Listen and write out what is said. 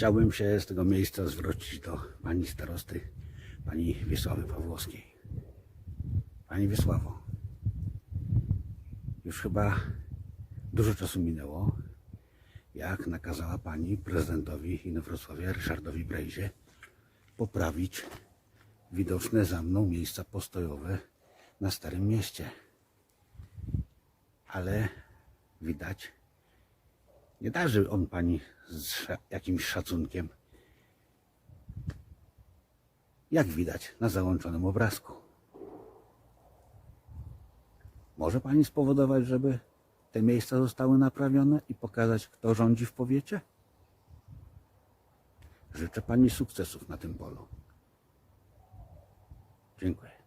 chciałbym się z tego miejsca zwrócić do pani starosty, pani Wiesławy Pawłowskiej. Pani Wiesławo, już chyba dużo czasu minęło, jak nakazała pani prezydentowi Inowrocławia Ryszardowi Brejzie poprawić widoczne za mną miejsca postojowe na Starym Mieście. Ale widać, nie darzy on pani z jakimś szacunkiem. Jak widać na załączonym obrazku. Może pani spowodować, żeby te miejsca zostały naprawione i pokazać, kto rządzi w powiecie? Życzę pani sukcesów na tym polu. Dziękuję.